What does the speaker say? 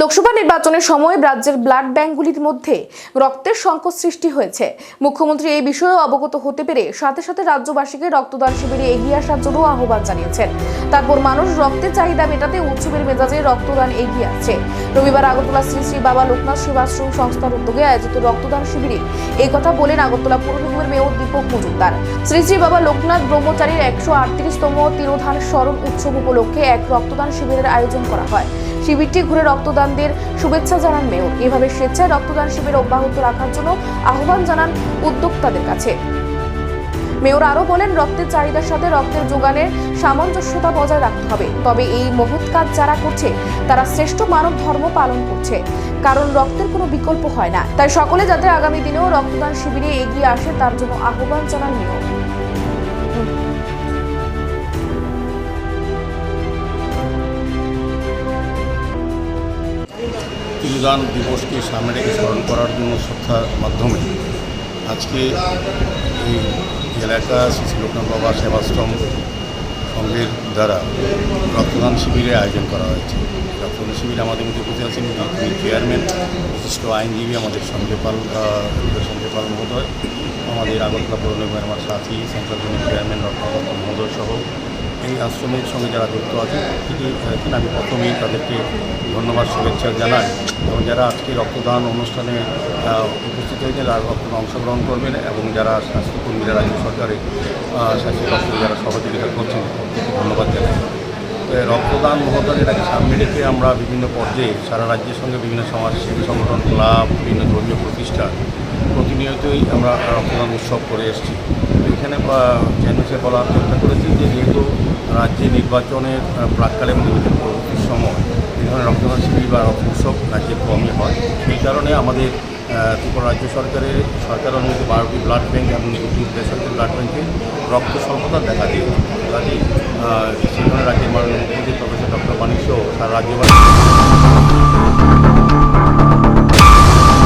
লোকসভা নির্বাচনের সময় রাজ্যের ব্লাড ব্যাঙ্কগুলির মধ্যে রক্তের সংকট সৃষ্টি হয়েছে। মুখ্যমন্ত্রী এই বিষয়ে অবগত হতে পেরে সাথে সাথে রাজ্যবাসীকে রক্তদান শিবিরে এগিয়ে আসার জন্য আহ্বান জানিয়েছেন। তারপর মানুষ রক্তের চাহিদা মেটাতে উৎসবের মেজাজে রক্তদান এগিয়ে আসছে। রবিবার আগরতলা শ্রী শ্রী বাবা লোকনাথ সেবাশ্রম সংস্থার উদ্যোগে আয়োজিত রক্তদান শিবিরে এই কথা বলেন আগরতলা পৌর নিগমের মেয়র দীপক মজুমদার। শ্রী শ্রী বাবা লোকনাথ ব্রহ্মচারীর একশো আটত্রিশতম তিরোধান স্মরণ উৎসব উপলক্ষে এক রক্তদান শিবিরের আয়োজন করা হয়। শিবিরটি ঘুরে রক্তদানদের শুভেচ্ছা জানান মেয়র। এভাবে স্বেচ্ছায় রক্তদান শিবির অব্যাহত রাখার জন্য আহ্বান জানান উদ্যোক্তাদের কাছে। মেয়র আরও বলেন, রক্তের চাহিদার সাথে রক্তের যোগানের সামঞ্জস্যতা বজায় রাখতে হবে। তবে এই মহৎ কাজ যারা করছে, তারা শ্রেষ্ঠ মানব ধর্ম পালন করছে। কারণ রক্তের কোনো বিকল্প হয় না। তাই সকলে যাতে আগামী দিনেও রক্তদান শিবিরে এগিয়ে আসে, তার জন্য আহ্বান জানান মেয়র। তিলদান দিবসকে সামনে রেখে স্মরণ করার জন্য শ্রদ্ধার মাধ্যমে আজকে এই এলাকা শ্রী লোকনাথ বাবা সেবাশ্রম সংঘের দ্বারা রক্তদান শিবিরের আয়োজন করা হয়েছে। রক্তদান শিবিরে আমাদের মধ্যে উপস্থিত আছেন চেয়ারম্যান, বিশিষ্ট আইনজীবী আমাদের সঙ্গে পাল সঙ্গে পাল মহোদয়, আমাদের আগরতলা পৌর নিগমের আমার সাথী, সেন্ট্রাল চেয়ারম্যান রত্নাকর মহোদয় সহ এই আশ্রমের সঙ্গে যারা যুক্ত আছে তিনি আমি প্রথমেই তাদেরকে ধন্যবাদ, শুভেচ্ছা জানাই। এবং যারা আজকে রক্তদান অনুষ্ঠানে উপস্থিত হয়েছে তারা রক্তদান অংশগ্রহণ করবেন এবং যারা স্বাস্থ্যকর্মীরা, রাজ্য সরকারের স্বাস্থ্য দপ্তরে যারা সহযোগিতা করছেন ধন্যবাদ জানাই। রক্তদান মহোদয় এটাকে সামনে রেখে আমরা বিভিন্ন পর্যায়ে সারা রাজ্যের সঙ্গে বিভিন্ন সমাজসেবী সংগঠন, ক্লাব, বিভিন্ন ধর্মীয় আমরা রক্তদান উৎসব করে এসেছি। এখানে চ্যানেলসে বলার চেষ্টা করেছি যে যেহেতু রাজ্যে নির্বাচনের প্রাককালে নির্বাচন পরবর্তী সময় এই ধরনের রক্তদান শিবির বা রক্ত উৎসব রাজ্যে কমই হয়। সেই কারণে আমাদের ত্রিপুরা রাজ্য সরকারের, সরকার অনুমতি বারোটি ব্লাড ব্যাঙ্ক এবং দুটি বেসরকারি ব্লাড ব্যাঙ্কে রক্ত স্বল্পতা দেখা দিয়েছে কাজে ধরনের রাজ্যের মাননীয় মুখ্যমন্ত্রী প্রফেসর ডক্টর মানিক সারা রাজ্যবাসী